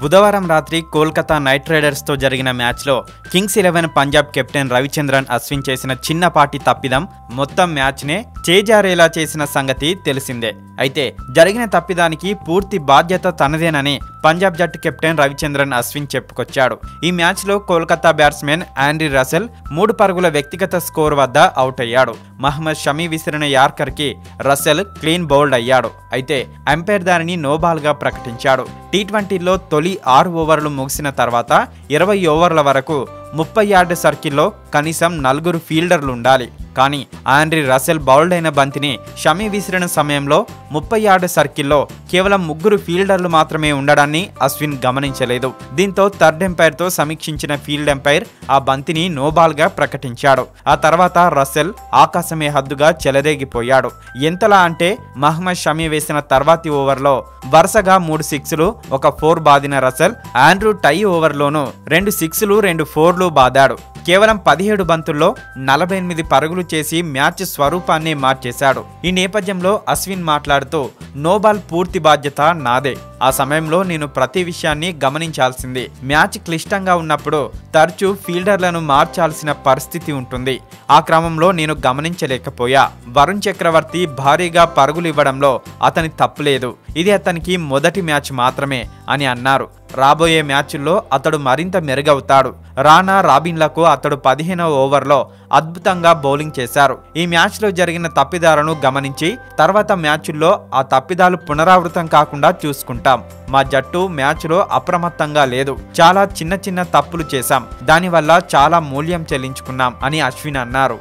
బుధవారం రాత్రి కోల్కతా నైట్ రైడర్స్తో జరిగిన మ్యాచ్లో Kings Eleven Punjab captain Ravichandran Ashwin చేసిన చిన్నపాటి తప్పిదం మొత్తం మ్యాచ్నే చేజారేలా చేసిన సంగతి తెలిసిందే. అయితే జరిగిన తప్పిదానికి పూర్తి బాధ్యత తనదేనని పంజాబ్ జట్టు కెప్టెన్ రవిచంద్రన్ అశ్విన్ చెప్పుకొచ్చాడు. ఈ మ్యాచ్లో కోల్కతా బ్యాట్స్మెన్ ఆండ్రీ రసెల్ మూడు పరుగుల వ్యక్తిగత స్కోర్ వద్ద అవుట్ అయ్యాడు మహమ్మద్ షమీ విసిరిన యార్కర్కి రసెల్ క్లీన్ బౌల్డ్ అయ్యాడు. అయితే అంపైర్ దానిని నోబాల్గా ప్రకటించాడు. టీ ట్వంటీలో తొలి ఆరు ఓవర్లు ముగిసిన తర్వాత ఇరవై ఓవర్ల వరకు ముప్పై యార్డు సర్కిల్లో కనీసం నలుగురు ఫీల్డర్లు ఉండాలి కానీ ఆండ్రీ రసెల్ బౌల్డ్ అయిన బంతిని షమీ విసిరిన సమయంలో ముప్పై యార్డు సర్కిల్లో కేవలం ముగ్గురు ఫీల్డర్లు మాత్రమే ఉండడాన్ని అశ్విన్ గమనించలేదు. దీంతో థర్డ్ ఎంపైర్తో సమీక్షించిన ఫీల్డ్ ఎంపైర్ ఆ బంతిని నోబాల్గా ప్రకటించాడు. ఆ తర్వాత రసెల్ ఆకాశమే హద్దుగా చెలరేగిపోయాడు. ఎంతలా అంటే మహమ్మద్ షమీ వేసిన తర్వాతి ఓవర్లో వరుసగా మూడు సిక్స్లు ఒక ఫోర్ బాదిన రసెల్ ఆండ్రూ టై ఓవర్లోనూ రెండు సిక్స్లు రెండు ఫోర్లు బాదాడు. కేవలం పదిహేడు బంతుల్లో నలభై ఎనిమిది పరుగులు చేసి మ్యాచ్ స్వరూపాన్ని మార్చేశాడు. ఈ నేపథ్యంలో అశ్విన్ మాట్లాడుతూ నోబాల్ పూర్తి బాధ్యత నాదే. ఆ సమయంలో నేను ప్రతి విషయాన్ని గమనించాల్సింది. మ్యాచ్ క్లిష్టంగా ఉన్నప్పుడు తరచూ ఫీల్డర్లను మార్చాల్సిన పరిస్థితి ఉంటుంది. ఆ క్రమంలో నేను గమనించలేకపోయా. వరుణ్ చక్రవర్తి భారీగా పరుగులు ఇవ్వడంలో అతని తప్పులేదు ఇది అతనికి మొదటి మ్యాచ్ మాత్రమే అని అన్నారు. రాబోయే మ్యాచ్ల్లో అతడు మరింత మెరుగవుతాడు. రానా రాబిన్లకు అతడు పదిహేనవ ఓవర్లో అద్భుతంగా బౌలింగ్ చేశారు. ఈ మ్యాచ్లో జరిగిన తప్పిదాలను గమనించి తర్వాత మ్యాచ్ల్లో ఆ తప్పిదాలు పునరావృతం కాకుండా చూసుకుంటాం. మా జట్టు మ్యాచ్లో అప్రమత్తంగా లేదు. చాలా చిన్న చిన్న తప్పులు చేశాం. దానివల్ల చాలా మూల్యం చెల్లించుకున్నాం అని అశ్విన్ అన్నారు.